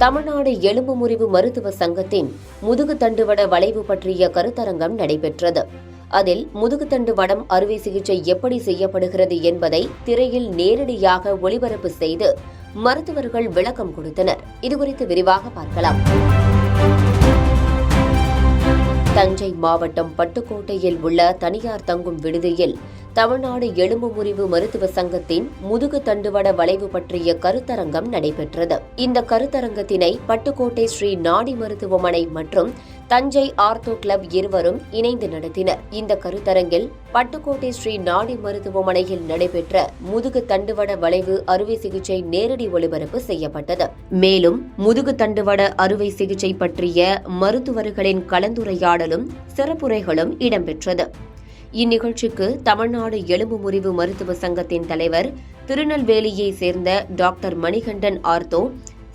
தமிழ்நாடு எலும்பு முறிவு மருத்துவ சங்கத்தின் முதுகு தண்டுவட வளைவு பற்றிய கருத்தரங்கம் நடைபெற்றது. அதில் முதுகுத்தண்டு வடம் அறுவை சிகிச்சை எப்படி செய்யப்படுகிறது என்பதை திரையில் நேரடியாக ஒளிபரப்பு செய்து மருத்துவர்கள் விளக்கம் கொடுத்தனர். இதுகுறித்து விரிவாக பார்க்கலாம். தஞ்சை மாவட்டம் பட்டுக்கோட்டையில் உள்ள தனியார் தங்கும் விடுதியில் தமிழ்நாடு எலும்பு முறிவு மருத்துவ சங்கத்தின் முதுகு தண்டுவட வளைவு பற்றிய கருத்தரங்கம் நடைபெற்றது. இந்த கருத்தரங்கத்தினை பட்டுக்கோட்டை ஸ்ரீ நாடி மருத்துவமனை மற்றும் தஞ்சை ஆர்த்தோ கிளப் இருவரும் இணைந்து நடத்தினர். இந்த கருத்தரங்கில் பட்டுக்கோட்டை ஸ்ரீ நாடி மருத்துவமனையில் நடைபெற்ற முதுகு தண்டுவட வளைவு அறுவை சிகிச்சை நேரடி ஒளிபரப்பு செய்யப்பட்டது. மேலும் முதுகு தண்டுவட அறுவை சிகிச்சை பற்றிய மருத்துவர்களின் கலந்துரையாடலும் சிறப்புரைகளும் இடம்பெற்றது. இந்நிகழ்ச்சிக்கு தமிழ்நாடு எலும்பு முறிவு மருத்துவ சங்கத்தின் தலைவர் திருநெல்வேலியை சேர்ந்த டாக்டர் மணிகண்டன் ஆர்த்தோ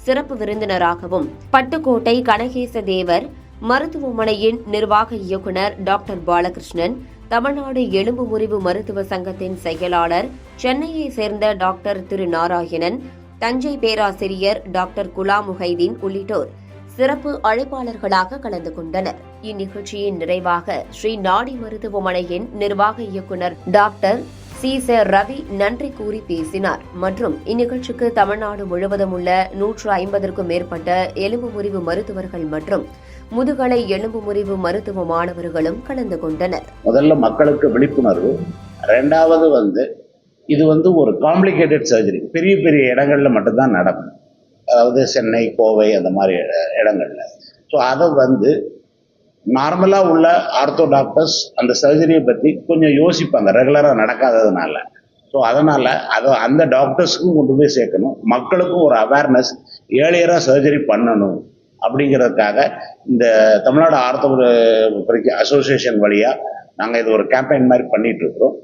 சிறப்பு விருந்தினராகவும் பட்டுக்கோட்டை கனகேச தேவர் மருத்துவமனையின் நிர்வாக இயக்குநர் டாக்டர் பாலகிருஷ்ணன் தமிழ்நாடு எலும்பு முறிவு மருத்துவ சங்கத்தின் செயலாளர் சென்னையை சேர்ந்த டாக்டர் திரு நாராயணன் தஞ்சை பேராசிரியர் டாக்டர் குலாம் முஹைதீன் உள்ளிட்டோர். சிறப்பு அழைப்பாளர்களாக கலந்து கொண்டனர். இந்நிகழ்ச்சியின் நிறைவாக ஸ்ரீ நாடி மருத்துவமனையின் நிர்வாக இயக்குநர் டாக்டர் சி ச ரவி நன்றி கூறி பேசினார். மற்றும் இந்நிகழ்ச்சிக்கு தமிழ்நாடு முழுவதும் உள்ள நூற்று ஐம்பதற்கும் மேற்பட்ட எலும்பு முறிவு மருத்துவர்கள் மற்றும் முதுகலை எலும்பு முறிவு மருத்துவ மாணவர்களும் கலந்து கொண்டனர். முதல்ல மக்களுக்கு விழிப்புணர்வு. ரெண்டாவது வந்து இது வந்து ஒரு காம்ப்ளிகேட்டட் சர்ஜரி பெரிய பெரிய இடங்கள்ல மட்டும்தான் நடக்கும். அதாவது சென்னை கோவை அந்த மாதிரி இடங்களில். ஸோ அதை வந்து நார்மலாக உள்ள ஆர்த்தோ டாக்டர்ஸ் அந்த சர்ஜரியை பற்றி கொஞ்சம் யோசிப்பாங்க. ரெகுலராக நடக்காததுனால. ஸோ அதனால் அதை அந்த டாக்டர்ஸுக்கும் கொண்டு போய் சேர்க்கணும். மக்களுக்கும் ஒரு அவேர்னஸ் ஏழியராக சர்ஜரி பண்ணணும் அப்படிங்கிறதுக்காக இந்த தமிழ்நாடு ஆர்த்தோ அசோசியேஷன் வழியாக நாங்கள் இது ஒரு கேம்பெயின் மாதிரி பண்ணிட்டு இருக்கிறோம்.